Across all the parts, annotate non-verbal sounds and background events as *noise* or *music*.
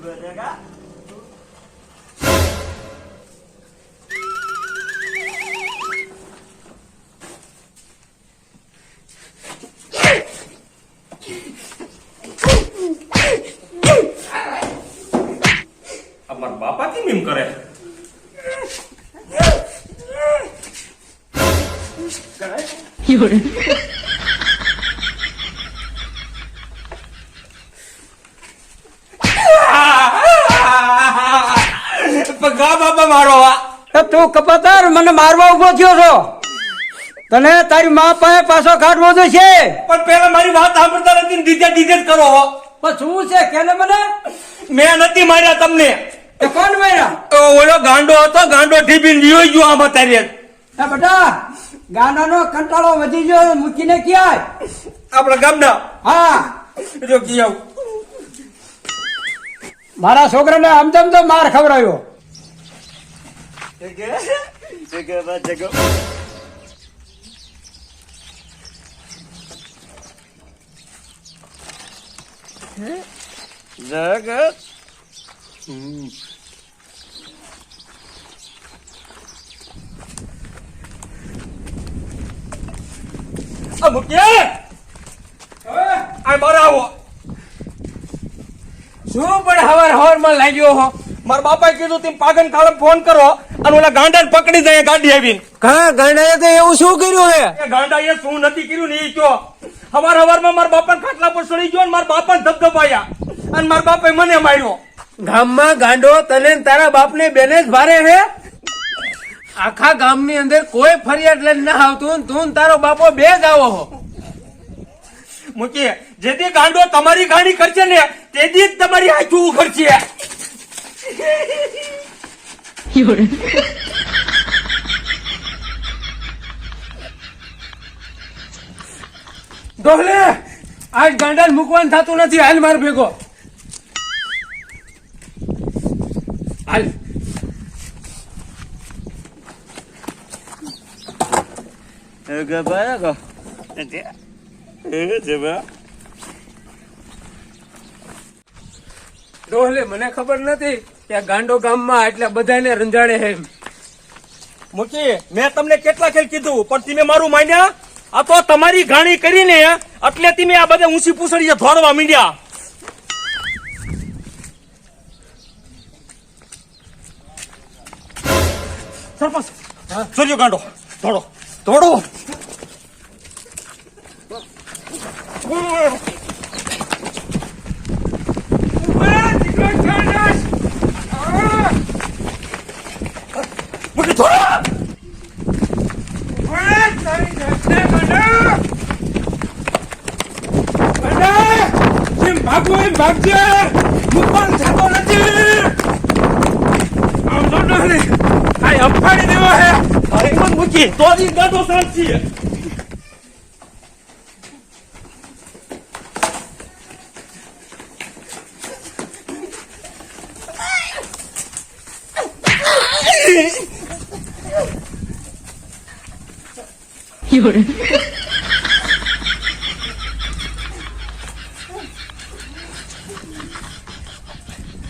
બનેગા અમાર બાપા કેમ એમ કરે? પગા બાબા મારો આ. તું કપાતર મને મારવા ઊભો થયો છો. તને તારી મા પાસે પાછો કાઢવો તો છે પણ પેલા મારી વાત સાંભળતા નથી ડીજે દીધે કરો. પણ શું છે કેને મને? મેં નથી માર્યા તમને. કોણ માર્યા? ઓલો ગાંડો હતો ગાંડો ઢીબીને વિયો ગયો આમાં તારી. બેટા ગાનાનો કંટાળો વધી ગયો મૂકીને ક્યાંય આપણા ગામના? હા. જો કી આવું. મારા છોકરાને આમ તેમ તો માર ખવડાવ્યો જગે જગે બા જગો જગ આ આ મારા શું પણ હવાર હવારમાં લાગ્યો હો? મારા બાપાએ કીધું તેમ પાગન કાળમ ફોન કરો. અને ઓલા ગાંડા પકડી જાય ગાડી આવીને. કા ગાંડા તો એવું શું કર્યું હે? ગાંડા એ શું નથી કર્યું ને એ કયો? હવાર હવારમાં મારા બાપા ખાટલા પર સડી ગયો અને મારા બાપા ધબધબાયા. અને મારા બાપે મને માર્યો. ગામમાં ગાંડો તને તારા બાપને બેને જ ભારે હે? આખા ગામની અંદર કોઈ ફરિયાદ લઈને ના આવતું તું તારો બાપો બે જ આવો હો. મૂકીએ જેથી ગાંડો તમારી ગાડી કરશે ને તેથી જ તમારી હાચું ઉખડશે. ડોહલે આજ ગાંડાને મૂકવાનું થતું નથી. હાલ માર ભેગો. હાલ. ડોહલે મને ખબર નથી. કે ગાંડો ગામમાં એટલા બધાને રંજાડે હે મેં તમને કેટલા ખેલ કીધું, પણ તમે મારું માન્યા? આ તો તમારી ઘાણી કરીને એટલે તમે આ બધા ઊંચી પૂછડીએ ધોરવા માંડ્યા. સરપંચ સૂર્ય ગાંડો ધોડો ધોડો મૂકી ધોડો ભાગો એમ ભાગજે. પણ થતો નથી. આમ તો ડોહલે. આ અફાડી દેવા હે. અરે મત મૂકી. તો જ ગાંડો સાચી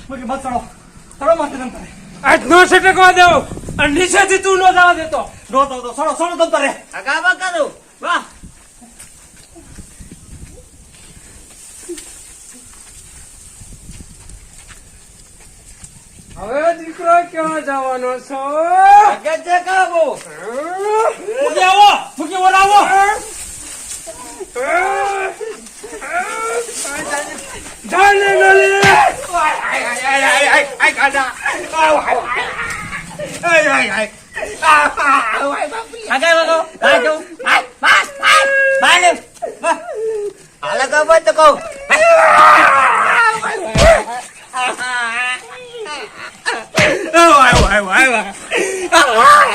મૂકી મત ચડો ચડો માથે તમ તારે આજ નો સટકવા દઉં અને નીચેથી તું નો જવા દેતો. નો તો તો ચડો ચડો તમ તારે આગા બા કરો. વાહ હવે દીકરો ક્યાં જવાનો છો? જગે જગા બો મૂકી આવો જાને નલે. આજો બસ બસ બાલે આગા બા તો કહો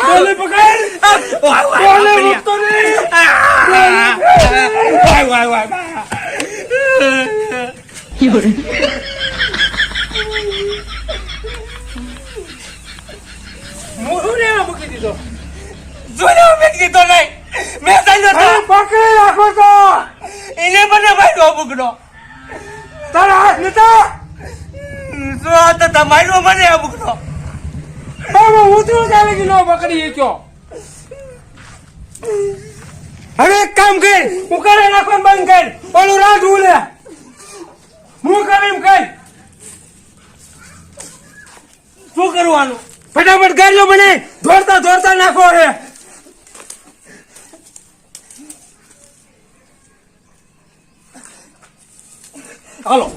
બોલે પકડ બોલે મુક્તો નહીં મોઢું લેવા મૂકી દીધો જોઈને મેં કીધો નહીં મેં ચાલ્યો તો પકડી રાખો તો એને મને માર્યો બુગડો તારા હાથ નતા જો તો તમારો મને આ બાબુ ઉતરું ચાલે કે નો પકડી ગયો હવે એક કામ કર, ઉકાળે નાખવાનું બંધ કર, ઓલું રાત લે. હું કરે એમ કર. શું કરવાનું? ફટાફટ ગાડીઓ મને દોડતા દોડતા નાખો રે હાલો.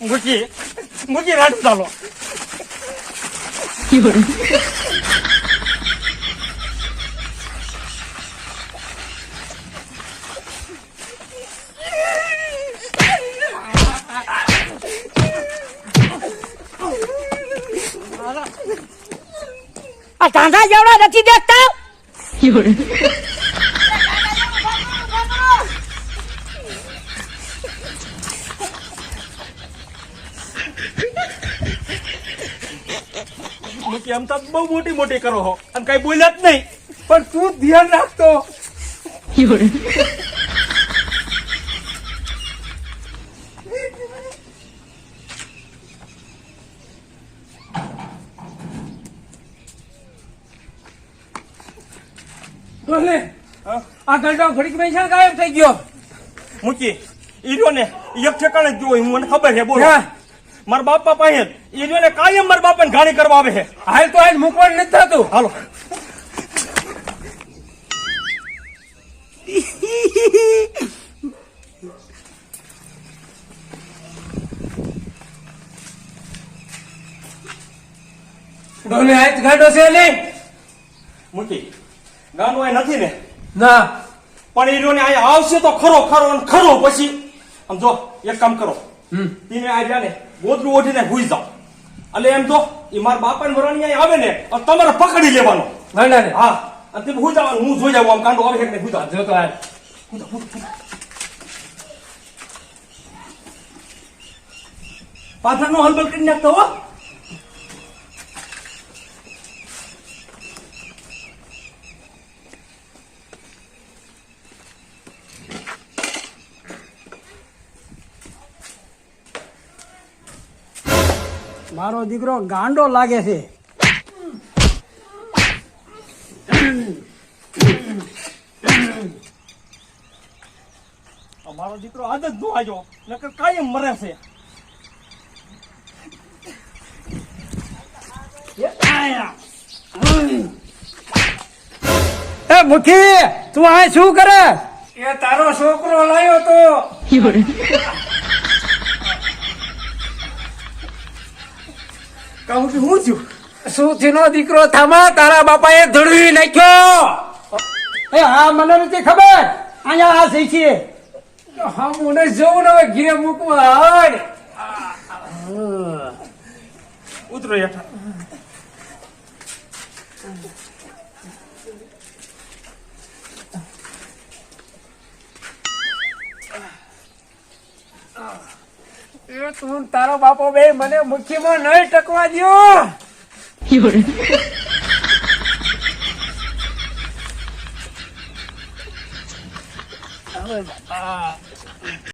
મૂકી મૂકી રાડું ચાલો આ જેવડા નથી દેખતા? મૂકી એમ તો બહુ મોટી મોટી કરો હો. અને કઈ બોલ્યા જ નહીં. પણ તું ધ્યાન રાખતો બોલે આ ઘંટો ઘડીક મેં છે ગાયબ થઈ ગયો. મૂકી. ઈર્યો ને એક ઠેકાણે જ જોઈ મને ખબર છે બોલ? મારા બાપા પાસે ઈર્યો ને કાયમ મારા બાપાને ઘાણી કરવા આવે છે. હાલ તો હાલ મૂકવાનું નથી થતું. હાલો. હાથ ગાડો છે નહીં મૂકી. ગાનું એ નથી ને? ના. પણ એ ને અહીંયા આવશે તો ખરો ખરો અને ખરો પછી. આમ જો એક કામ કરો. તમે આ રહ્યા ને ગોદરું ઓઢીને ભૂઈ જાઓ. એટલે એમ તો એ મારા બાપા ને ભરવાની અહીંયા આવે ને તમારે પકડી લેવાનો. હા અને ભૂઈ જવાનું હું જોઈ જાઉં આમ કાંડો આવે નહીં ભૂઈ જાઉં. જો તો આ. પાથરનો હલબલ કરી નાખતો હો. મારો દીકરો ગાંડો લાગે છે. મારો દીકરો આજ જ નો આવ્યો નકર કાયમ મરે છે. એ મુખી તું આ શું કરે? એ તારો છોકરો લાયો તો. કામ કે હું છું? શું થીનો દીકરો થામા તારા બાપાએ ધડવી નાખ્યો. એ હા મને નથી ખબર. અહીંયા આ થઈ છે હા મને જવું ને હવે ઘીરે મૂકવા. ઉતરો હેઠા એ તું તારો બાપો બે મને મુઠ્ઠીમાં નહીં ટકવા દ્યો. *laughs*